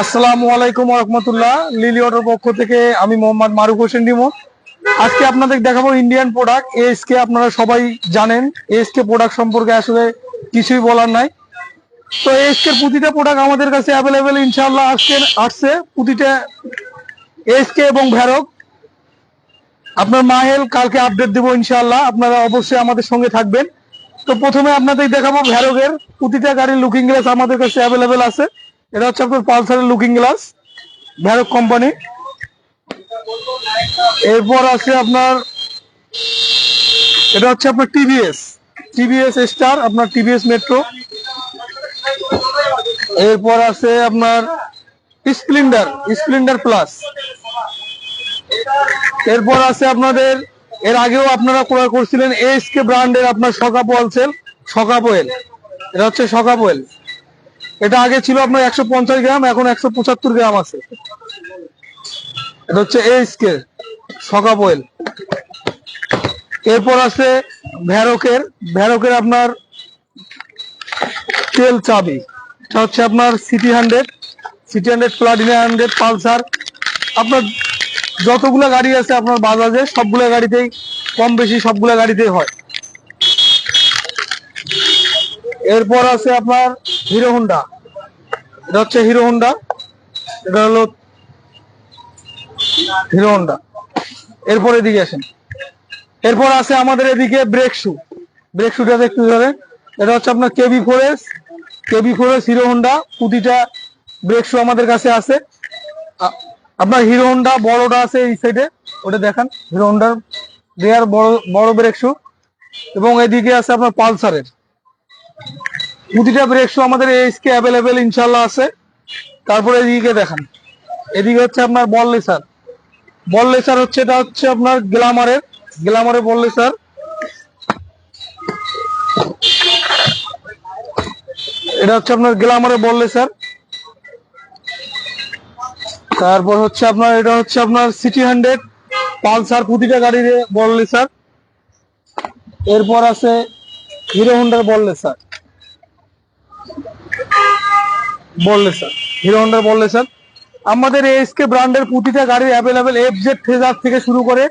আসসালামু আলাইকুম রহমতুল্লাহ। লিলি অটোর পক্ষ থেকে আমি মোহাম্মদ মারুফ হোসেন ডিমো। আজকে আপনাদের দেখাবো ইন্ডিয়ান প্রোডাক্ট এসকে আপনারা সবাই জানেন। এসকে প্রোডাক্ট সম্পর্কে আসলে কিছুই বলার নাই। তো এসকে প্রতিটা প্রোডাক্ট আমাদের কাছে অ্যাভেলেবেল ইনশাল্লাহ আসছে আসছে। প্রতিটা এসকে এবং ভ্যারক। আপনার মাহেল কালকে আপডেট দেবো ইনশাল্লাহ আপনারা অবশ্যই আমাদের সঙ্গে থাকবেন। তো প্রথমে আপনাদের দেখাবো ভ্যারকের প্রতিটা গাড়ির লুকিং গ্লাস আমাদের কাছে অ্যাভেলেবেল আছে। এটা হচ্ছে আপনার পালসারের লুকিং গ্লাস ভ্যারক কোম্পানি এরপর আছে আপনার, এটা হচ্ছে আপনার টিভিএস টিভিএস স্টার আপনার টিভিএস মেট্রো এরপর আছে আপনার স্প্লেন্ডার স্প্লেন্ডার প্লাস এরপর আছে আপনাদের এর আগেও আপনারা ক্রয় করছিলেন এসকে ব্র্যান্ডের আপনার সকাপ ওয়েলসেল সকাপ ওয়েল এটা হচ্ছে সকাপ ওয়েল এটা আগে ছিল আপনার একশো পঞ্চাশ গ্রাম, এখন একশো পঁচাত্তর গ্রাম আছে। এটা হচ্ছে এসকে সকাপ ওয়েল এরপর আছে ভ্যারকের ভ্যারকের আপনার তেল চাবি। এটা হচ্ছে আপনার CT hundred CT hundred Platina hundred Pulsar আপনার যতগুলো গাড়ি আছে আপনার বাজাজে, সবগুলো গাড়িতেই, কম বেশি সবগুলো গাড়িতেই হয়। এরপর আছে আপনার হিরো হোন্ডা। এটা হচ্ছে হিরো হোন্ডা। এটা হলো হিরো হোন্ডা। এরপর এদিকে আসেন। এরপর আছে আমাদের এদিকে ব্রেক শু। ব্রেক শুটা দেখতে পাবেন। এটা হচ্ছে আপনার KB four S. KB four S Hero Honda. প্রতিটা ব্রেক শু আমাদের কাছে আছে। আপনার হিরো হোন্ডা বড়টা আছে এই সাইডে ওটা দেখান। হিরো হোন্ডার রেয়ার বড় বড় ব্রেক শু এবং এদিকে আছে আপনার পালসারের। প্রতিটা ব্রেক শু আমাদের এইচকে অ্যাভেলেবেল ইনশাল্লাহ আছে। তারপরে এদিকে দেখান। এদিকে হচ্ছে আপনার বল লেসার বল লেসার হচ্ছে, এটা হচ্ছে আপনার গ্লামারের গ্লামারের বল লেসার এটা হচ্ছে আপনার গ্লামারের বল লেসার তারপর হচ্ছে আপনার, এটা হচ্ছে আপনার সিটি হান্ড্রেড পালসার প্রতিটা গাড়ির বললে স্যার। এরপর আছে হিরো হন্ডার বললে স্যার। বললে স্যার। হিরো হন্ডার বললে স্যার। আমাদের এসকে ব্র্যান্ডের প্রতিটা গাড়ির অ্যাভেলেবেল এফ জেড ফেজার থেকে শুরু করে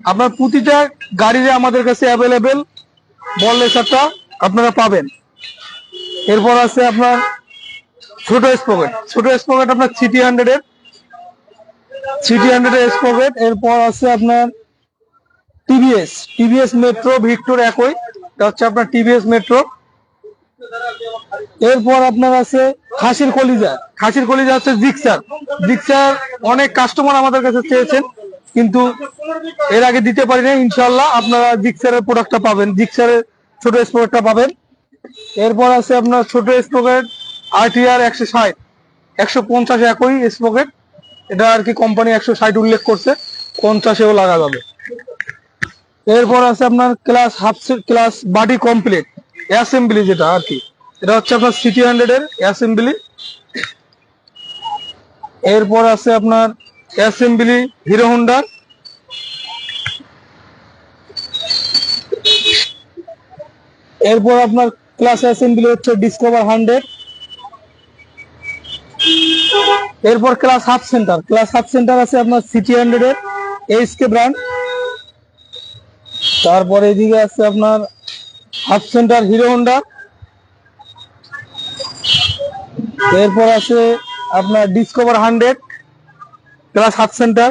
আপনার প্রতিটা গাড়ির আমাদের কাছে অ্যাভেলেবেল বললে স্যারটা আপনারা পাবেন। এরপর আছে আপনার ছোট স্পকেট ছোট স্পকেট আপনার সিটি হান্ড্রেডের সিটি হান্ড্রেডের স্পকেট এরপর আছে আপনার টিভিএস টিভিএস মেট্রো ভিক্টোর একই, এটা হচ্ছে আপনার টিভিএস মেট্রো এরপর আপনার আছে খাসির কলিজা খাসির কলিজা হচ্ছে জিক্সার জিক্সার অনেক কাস্টমার আমাদের কাছে চেয়েছেন, কিন্তু এর আগে দিতে পারি না ইনশাল্লাহ আপনারা জিক্সারের প্রোডাক্টটা পাবেন জিক্সারের ছোট স্পকেটটা পাবেন। এরপর আছে আপনার ছোট স্পকেট আরটিআর একশো ষাট, একশো পঞ্চাশ একই স্পকেট এটা আর কি কোম্পানি একশো ষাট উল্লেখ করছে, পঞ্চাশেও লাগা যাবে। এরপর আছে আপনার clutch half clutch body complete assembly যেটা আর কি। এটা হচ্ছে আপনার সিটি হান্ড্রেড এর অ্যাসেম্বলি এরপর আছে আপনার অ্যাসেম্বলি হিরো হোন্ডার। এরপর আপনার ক্লাস অ্যাসেম্বলি হচ্ছে ডিসকভার হান্ড্রেড এরপর clutch half centre clutch half centre আছে আপনার সিটি হান্ড্রেড এর এইচকে ব্র্যান্ড তারপর এদিকে আছে আপনার হাফ সেন্টার হিরো হোন্ডা এরপর আছে আপনার Discover hundred plus half center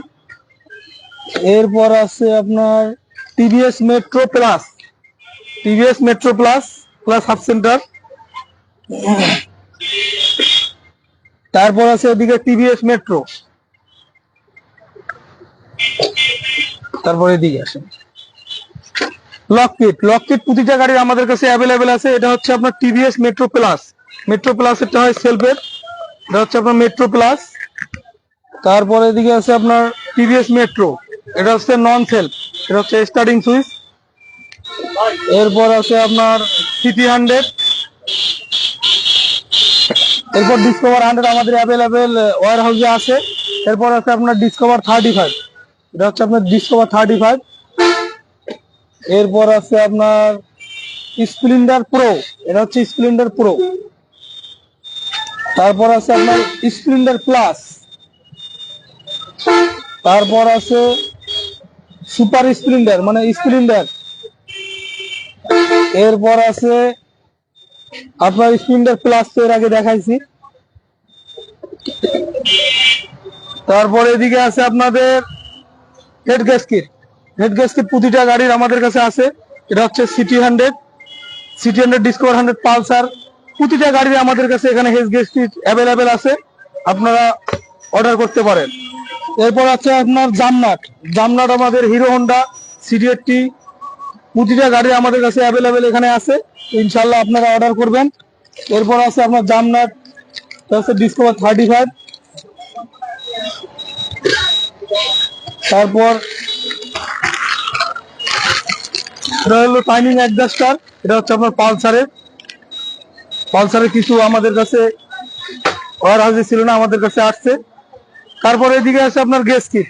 এরপর আছে আপনার TVS metro plus TVS metro plus plus half center তারপর আছে এদিকে টিভিএস মেট্রো। তারপর এদিকে আসেন। লককিট লককিট প্রতিটা গাড়ির আমাদের কাছে অ্যাভেলেবেল আছে। এটা হচ্ছে আপনার TVS metro plus. Metro plus এটা হয় সেলফের এটা হচ্ছে আপনার মেট্রো প্লাস। তারপরে এদিকে আছে আপনার টিভিএস মেট্রো। এটা হচ্ছে নন সেলফ এটা হচ্ছে স্টার্টিং সুইচ এরপর আছে আপনার সিটি হান্ড্রেড এরপর ডিসকভার হান্ড্রেড আমাদের অ্যাভেলেবেল ওয়ার হাউসে আছে। এরপর আছে আপনার ডিসকভার থার্টি ফাইভ এটা হচ্ছে আপনার ডিসকভার থার্টি ফাইভ এরপর আছে আপনার স্প্লেন্ডার প্রো এটা হচ্ছে স্প্লেন্ডার প্রো তারপর আছে আপনার স্প্লেন্ডার প্লাস তারপর আছে সুপার স্প্লেন্ডার মানে স্প্লেন্ডার এরপর আছে আপনার স্প্লেন্ডার প্লাস তো এর আগে দেখাইছি। তারপর এদিকে আছে আপনাদের হেড গ্যাসকিট হেড গ্যাসকিট প্রতিটা গাড়ির আমাদের কাছে আছে। এটা হচ্ছে CT hundred CT hundred Discover hundred Pulsar প্রতিটা গাড়ির আমাদের কাছে এখানে হেড গ্যাসকিট অ্যাভেলেবেল আছে। আপনারা অর্ডার করতে পারেন। এরপর আছে আপনার জামনাট জামনাট আমাদের হিরো হোন্ডা সিটি এইটটি প্রতিটা গাড়ি আমাদের কাছে অ্যাভেলেবেল এখানে আছে। ইনশাল্লাহ আপনারা অর্ডার করবেন। এরপর আছে আপনার জামনাট হচ্ছে ডিসকভার থার্টি ফাইভ তারপর এটা হলো টাইমিং অ্যাডজাস্টার এটা হচ্ছে আপনার পালসারের পালসারের কিছু আমাদের কাছে অর্ডার হাজির ছিল না, আমাদের কাছে আসছে। তারপর এদিকে আছে আপনার গ্যাস কিট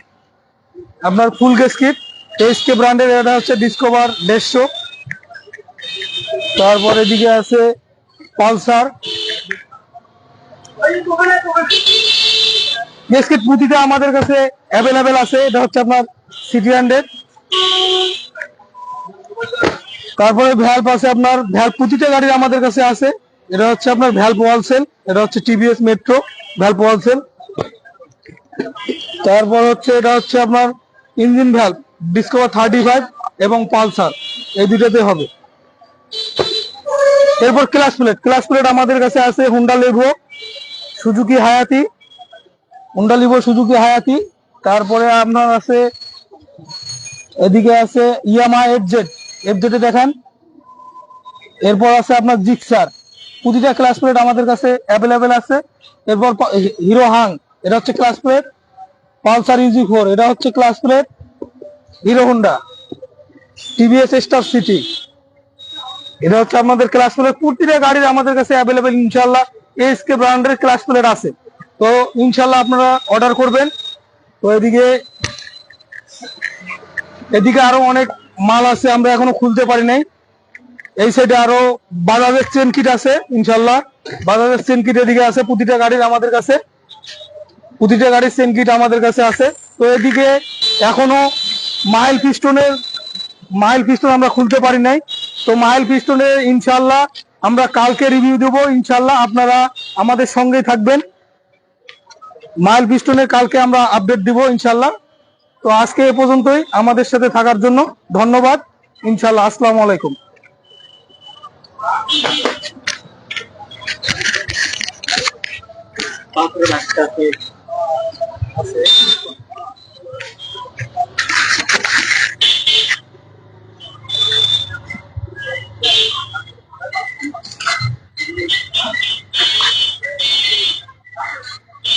আপনার ফুল গ্যাস কিট এসকে ব্র্যান্ডের এটা হচ্ছে ডিসকভার দেড়শো। তারপর এদিকে আছে পালসার গ্যাস কিট প্রতিটা আমাদের কাছে অ্যাভেলেবেল আছে, এটা হচ্ছে আপনার সিটি হান্ড্রেড তারপরে ভ্যালভ আছে আপনার ভ্যালভ প্রতিটা গাড়ির আমাদের কাছে আছে। এটা হচ্ছে আপনার ভ্যালভ ওয়ালসেল এটা হচ্ছে টিভিএস মেট্রো ভ্যালভ ওয়ালসেল তারপর হচ্ছে এটা হচ্ছে আপনার engine valve Discover thirty five এবং পালসার এই দুটোতে হবে। এরপর ক্লাস প্লেট ক্লাস প্লেট আমাদের কাছে আছে Honda Livo Suzuki Hayate Honda Livo Suzuki Hayate তারপরে আপনার আছে, এদিকে আছে ইয়ামা এফ জেড এফ জেডে দেখান। এরপর আছে আপনার জিক্সার প্রতিটা ক্লাস প্লেট আমাদের কাছে অ্যাভেলেবেল আছে। এরপর হিরো হাং এটা হচ্ছে clutch plate Pulsar UG four এটা হচ্ছে clutch plate Hero Honda TVS star city এটা হচ্ছে আমাদের ক্লাস প্লেট প্রতিটা গাড়ির আমাদের কাছে অ্যাভেলেবেল ইনশাল্লাহ এসকে ব্র্যান্ডের ক্লাস প্লেট আছে। তো ইনশাল্লাহ আপনারা অর্ডার করবেন। তো এদিকে এদিকে আরও অনেক মাল আছে, আমরা এখনও খুলতে পারি নাই। এই সাইডে আরও বাজাজের চেন কিট আছে ইনশাল্লাহ বাজাজের চেন কিট এদিকে আছে প্রতিটা গাড়ির আমাদের কাছে। প্রতিটা গাড়ির চেন কিট আমাদের কাছে আছে। তো এদিকে এখনও মাইল পিস্টনের, মাইল পিস্টন আমরা খুলতে পারি নাই। তো মাইল পিস্টনে ইনশাল্লাহ আমরা কালকে রিভিউ দেবো। ইনশাল্লাহ আপনারা আমাদের সঙ্গেই থাকবেন। মাইল পিস্টনের কালকে আমরা আপডেট দিব ইনশাল্লাহ তো আজকে এ পর্যন্তই আমাদের সাথে থাকার জন্য ধন্যবাদ। ইনশাল্লাহ আসসালামু আলাইকুম। আছে।